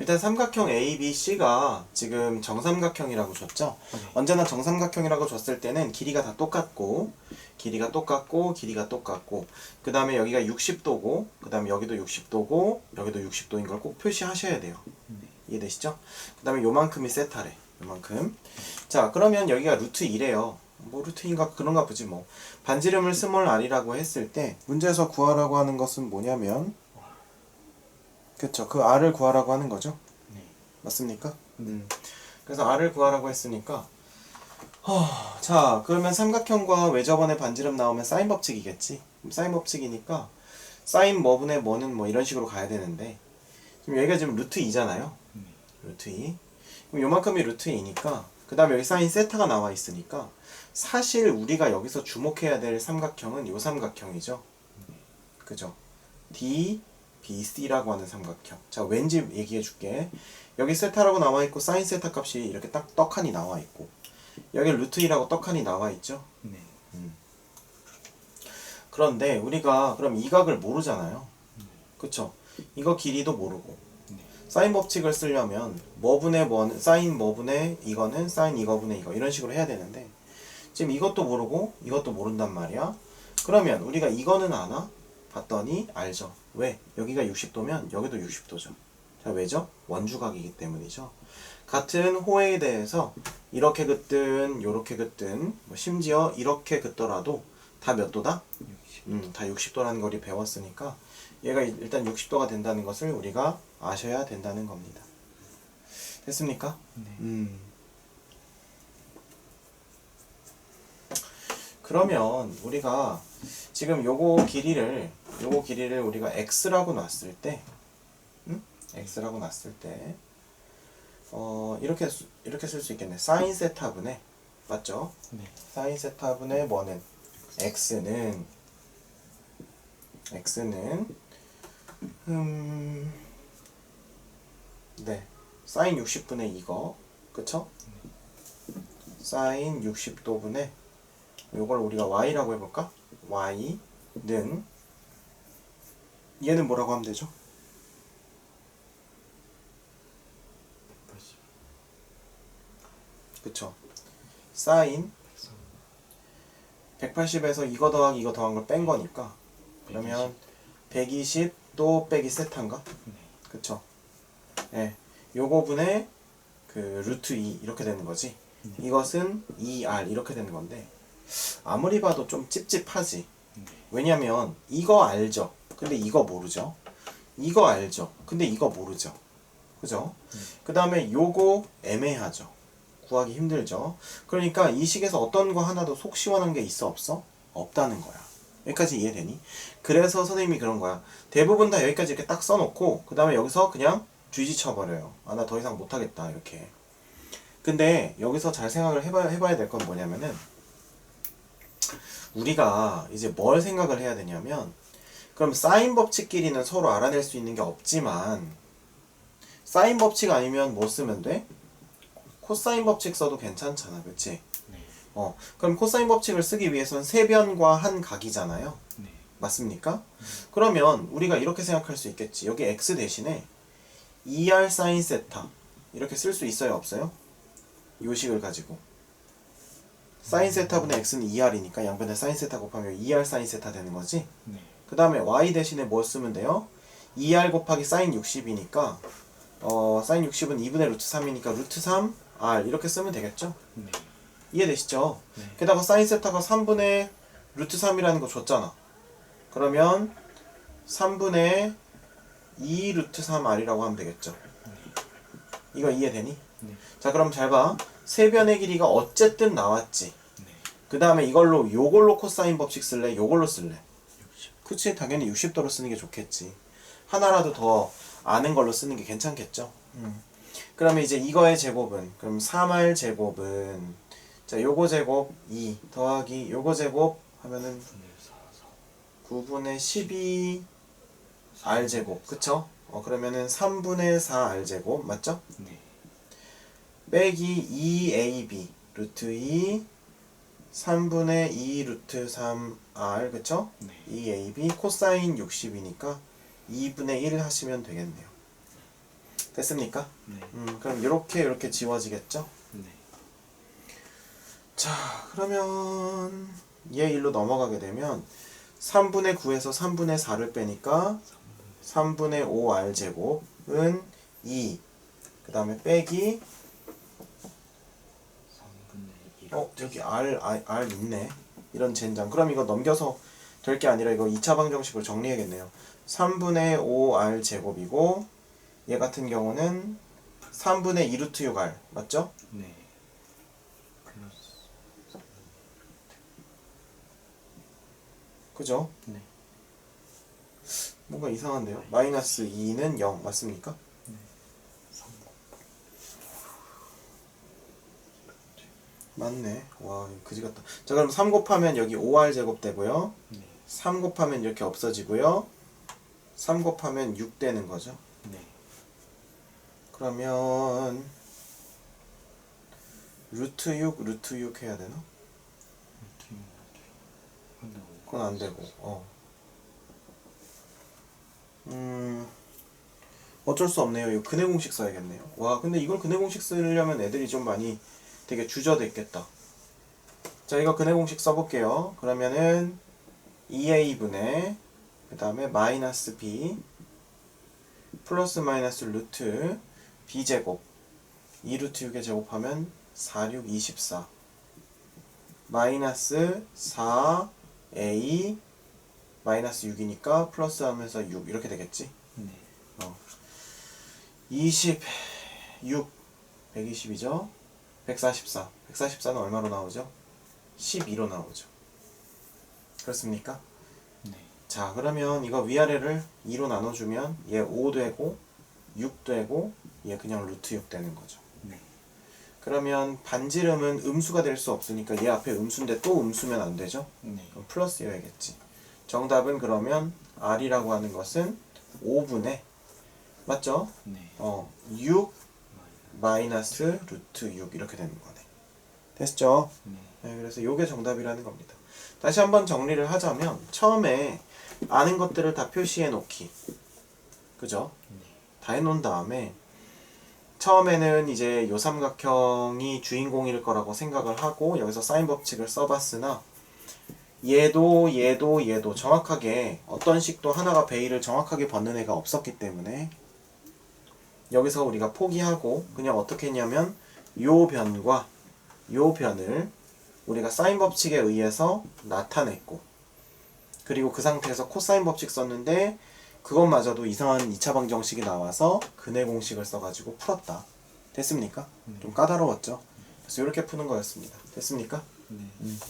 일단 삼각형 ABC가 지금 정삼각형이라고 줬죠? 네. 언제나 정삼각형이라고 줬을 때는 길이가 다 똑같고 길이가 똑같고 길이가 똑같고 그 다음에 여기가 60도고 그 다음에 여기도 60도고 여기도 60도인 걸 꼭 표시하셔야 돼요 이해되시죠? 그 다음에 요만큼이 세타래 요만큼 자 그러면 여기가 루트 2래요 뭐 루트 2인가 그런가 보지 뭐 반지름을 스몰 r이라고 했을 때 문제에서 구하라고 하는 것은 뭐냐면 그쵸. 그 r을 구하라고 하는 거죠? 네. 맞습니까? 음. 그래서 r을 구하라고 했으니까 허, 자 그러면 삼각형과 외접원의 반지름 나오면 사인 법칙이겠지? 그럼 사인 법칙이니까 사인 뭐분의 뭐는 뭐 이런 식으로 가야 되는데 지금 여기가 지금 루트 2잖아요? 네. 루트 2 그럼 요만큼이 루트 2니까 그 다음에 여기 사인 세타가 나와 있으니까 사실 우리가 여기서 주목해야 될 삼각형은 요 삼각형이죠? 그죠? D, B, C라고 하는 삼각형. 자 왠지 얘기해 줄게. 여기 세타라고 나와 있고 사인 세타 값이 이렇게 딱 떡하니 나와 있고. 여기 루트 2라고 떡하니 나와 있죠? 네. 그런데 우리가 그럼 이 각을 모르잖아요. 그쵸? 이거 길이도 모르고. 네. 사인 법칙을 쓰려면 뭐분의 뭐 사인 뭐분의 이거는 사인 이거분의 이거 이런 식으로 해야 되는데 지금 이것도 모르고 이것도 모른단 말이야. 그러면 우리가 이거는 아나? 봤더니 알죠 왜? 여기가 60도면 여기도 60도죠 자 왜죠? 원주각이기 때문이죠 같은 호에 대해서 이렇게 긋든 요렇게 긋든 뭐 심지어 이렇게 긋더라도 다 몇 도다? 60. 음, 다 60도라는 걸 배웠으니까 얘가 일단 60도가 된다는 것을 우리가 아셔야 된다는 겁니다. 됐습니까? 네. 음. 그러면 우리가 지금 요거 길이를 요거 길이를 우리가 x라고 놨을 때 음? x라고 놨을 때 어, 이렇게 수- 이렇게 쓸 수 있겠네. 사인 세타분의 맞죠? 네. 사인 세타분의 뭐는 x는 x는 음, 네 사인 60분의 이거 그쵸? 사인 60도분의 요걸 우리가 y라고 해 볼까? y는 얘는 뭐라고 하면 되죠? 180. 그쵸? 사인 180에서 이거 더하기 이거 더한 걸 뺀 거니까 그러면 120 또 빼기? 네. 그쵸? 예. 요거 분의 그 루트 2 이렇게 되는 거지. 이것은 2r 이렇게 되는 건데 아무리 봐도 좀 찝찝하지. 네. 왜냐면 이거 알죠. 근데 이거 모르죠. 이거 알죠. 근데 이거 모르죠. 그죠? 그 다음에 요거 애매하죠. 구하기 힘들죠. 그러니까 이 식에서 어떤 거 하나도 속 시원한 게 있어 없어? 없다는 거야. 여기까지 이해되니? 그래서 선생님이 그런 거야. 대부분 다 여기까지 이렇게 딱 써놓고 그 다음에 여기서 그냥 쥐지 쳐버려요. 아 나 더 이상 못하겠다 이렇게. 근데 여기서 잘 생각을 해봐야, 해봐야 될 건 뭐냐면은 우리가 이제 뭘 생각을 해야 되냐면 그럼 사인 법칙끼리는 서로 알아낼 수 있는 게 없지만 사인 법칙 아니면 뭐 쓰면 돼? 코사인 법칙 써도 괜찮잖아 그치? 네. 어 그럼 코사인 법칙을 쓰기 위해서는 세 변과 한 각이잖아요 네. 맞습니까? 그러면 우리가 이렇게 생각할 수 있겠지 여기 x 대신에 2r 사인 세타 이렇게 쓸 수 있어요 없어요? 요 식을 가지고 사인 세타분의 x는 2r이니까 양변에 사인 세타 곱하면 2r 사인 세타 되는 거지 네. 그 다음에 y 대신에 뭘 쓰면 돼요? 2r 곱하기 사인 60이니까 어 사인 60은 2분의 루트 3이니까 루트 3 r 이렇게 쓰면 되겠죠? 네. 이해되시죠? 네. 게다가 사인 세타가 3분의 루트 3이라는 거 줬잖아. 그러면 3분의 2 루트 3r이라고 하면 되겠죠. 이거 이해되니? 네. 자 그럼 잘 봐. 세변의 길이가 어쨌든 나왔지. 네. 그 다음에 이걸로 요걸로 코사인 법칙 쓸래? 요걸로 쓸래? 60. 그치 당연히 60도로 쓰는 게 좋겠지. 하나라도 더 아는 걸로 쓰는 게 괜찮겠죠. 음. 그러면 이제 이거의 제곱은 그럼 3r 제곱은 자 요거 제곱 2 더하기 요거 제곱 하면은 분의 4, 4. 9분의 12 r 제곱 그쵸? 어 그러면은 3분의 4 r 제곱 맞죠? 네. 빼기 2ab 루트 2 3분의 2 루트 3r 그쵸? 네. 2ab 코사인 60이니까 2분의 1 하시면 되겠네요. 됐습니까? 네. 음, 그럼 이렇게 이렇게 지워지겠죠? 네. 자, 그러면 얘 일로 넘어가게 되면 3분의 9에서 3분의 4를 빼니까 3분의 5r 제곱은 2. 그 다음에 빼기 3분의 1. 어 저기 r, r r 있네. 이런 젠장. 그럼 이거 넘겨서 될 게 아니라 이거 2차 방정식으로 정리해야겠네요. 3분의 5r 제곱이고 얘 같은 경우는 3분의 2루트 6r 맞죠? 네. 플러스 3분의 그죠? 네. 뭔가 이상한데요. 마이너스 2는 0 맞습니까? 3 맞네. 와, 그지 같다. 자, 그럼 3 곱하면 여기 5r 제곱 되고요. 네. 3 곱하면 이렇게 없어지고요. 3 곱하면 6 되는 거죠. 네. 그러면 루트 6, 루트 6 해야 되나? 루트 6 근데 그건 안 되고. 어. 음. 어쩔 수 없네요. 이거 근해 공식 써야겠네요. 와, 근데 이걸 근해 공식 쓰려면 애들이 좀 많이 되게 주저됐겠다. 자, 이거 근해 공식 써볼게요. 그러면은 2a분의 그 다음에 마이너스 b 플러스 마이너스 루트 b제곱 2루트 6에 제곱하면 4, 6, 24 마이너스 4a 마이너스 6이니까 플러스 하면서 6 이렇게 되겠지 네. 어. 26 120이죠 144 144는 얼마로 나오죠? 12로 나오죠 그렇습니까? 네. 자 그러면 이거 위아래를 2로 나눠주면 얘 5 되고 6 되고 얘 그냥 루트 6 되는 거죠 네. 그러면 반지름은 음수가 될 수 없으니까 얘 앞에 음수인데 또 음수면 안 되죠 네. 그럼 플러스여야겠지. 정답은 그러면 r이라고 하는 것은 5분의 맞죠? 네. 어, 6 마이너스 루트 6 이렇게 되는 거네. 됐죠? 네. 네, 그래서 요게 정답이라는 겁니다. 다시 한번 정리를 하자면 처음에 아는 것들을 다 표시해 놓기. 그죠? 네. 다 해놓은 다음에 처음에는 이제 요 삼각형이 주인공일 거라고 생각을 하고 여기서 사인 법칙을 써봤으나 얘도 얘도 얘도 정확하게 어떤 식도 하나가 베일을 정확하게 벗는 애가 없었기 때문에 여기서 우리가 포기하고 그냥 어떻게 했냐면 요 변과 요 변을 우리가 사인 법칙에 의해서 나타냈고 그리고 그 상태에서 코사인 법칙 썼는데 그것마저도 이상한 2차 방정식이 나와서 근해 공식을 써가지고 풀었다. 됐습니까? 좀 까다로웠죠? 그래서 이렇게 푸는 거였습니다. 됐습니까? 네. 음.